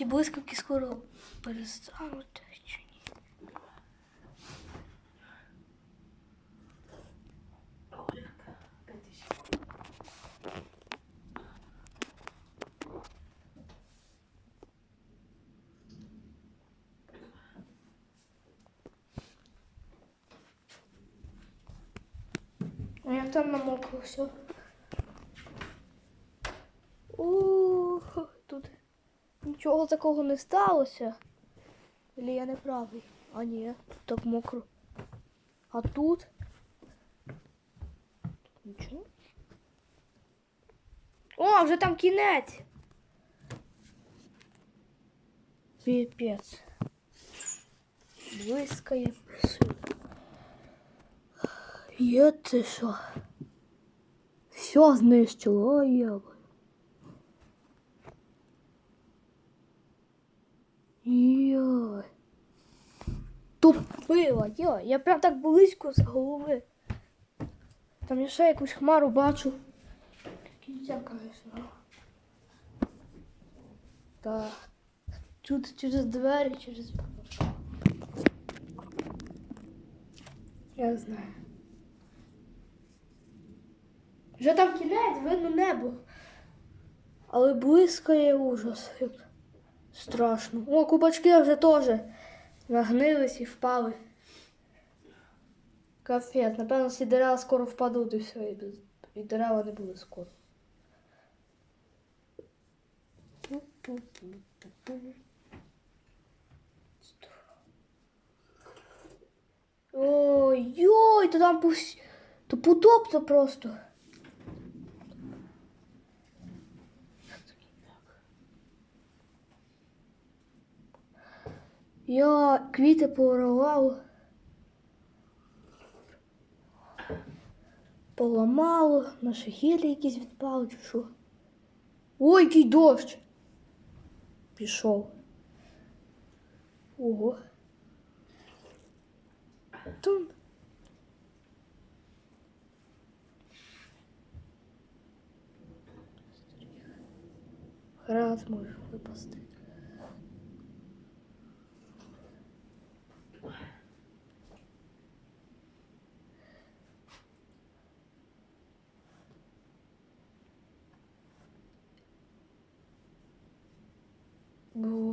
Ті блискавки скоро перестануть чи ні? Як там намокло все? Тут нічого такого не сталося. Или я не правий? А ні, тут так мокро. А тут? Нічого. О, вже там кінець. Піпець. Блискає всюди. Є це що? Все знищило, ой Тупила, йой. Я прям так близько з голови. Там я ще якусь хмару бачу. Кінця, звісно. Так. Тут через двері, через. Я знаю. Вже там кінець, видно небо. Але блискає ужас. Страшно. О, кубачки вже теж нагнились і впали. Капець, напевно, всі дерева скоро впадуть і все, і, дерева не буде скоро. Ой-ой, то там пусть... То потоп-то просто. Я квіти порвав. Поламало, наші гілі якісь відпали, чи що. Ой, який дощ. Пішов. Ого. Тун. Град може випасти.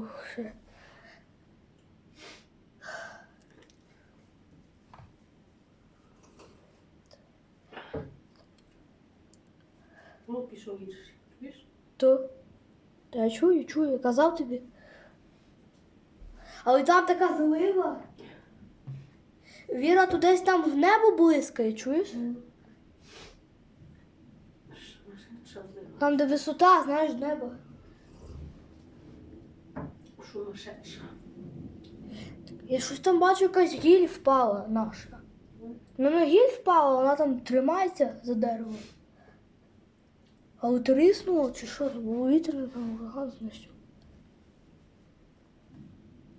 Боже. Ну, пішов гірше. Чуєш? То. Та я чую, чую, я казав тобі. Але там така злива. Віра, тут десь там в небо блискає, чуєш? Шаблива. Там, де висота, знаєш, небо. Сумасшедша. Я щось там бачу, якась гіль впала наша. Ну не гіль впала, вона там тримається за деревом. Але тріснуло чи що, вітер, там ураган знищив.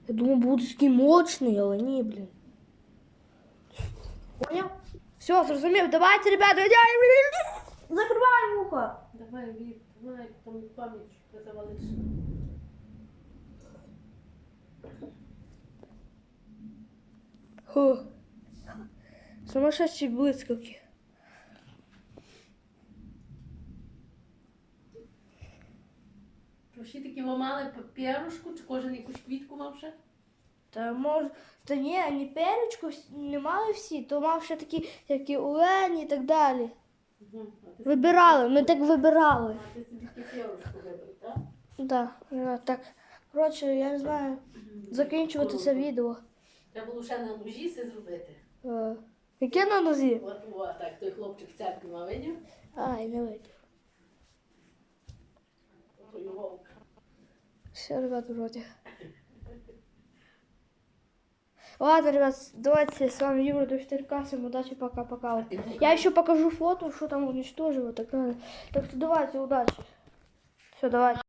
Я думав, буде такий мощний, але ні, блін. Поняв? Все, зрозумів. Давайте, ребята, закриваємо вухо. Давай, Вір, давай, там пам'ять що завалиш. Фу. Сумасшедшие блискавки. Всі такі мали папірушку, чи кожен якусь квітку мав ще? Та може, та ні, ні перечку не мали всі, то мав ще такі, які олені і так далі. Угу. А ти, Вибирали, ми так вибирали. а ти собі папірушку вибрав, так? Е, так. Коротше, я не знаю, закінчувати це відео. Треба було ще на ножі це зробити. Е, Яке на нозі? От, от, так, той хлопчик в церкві мав видів, Ай, не видів. то його Все, ребят, вроде. Ладно, ребят, давайте с вами Юра до 4К. Всем удачи, пока-пока. Я еще покажу фото, что там уничтожило, так далее. Так что давайте, удачи. Все, давайте.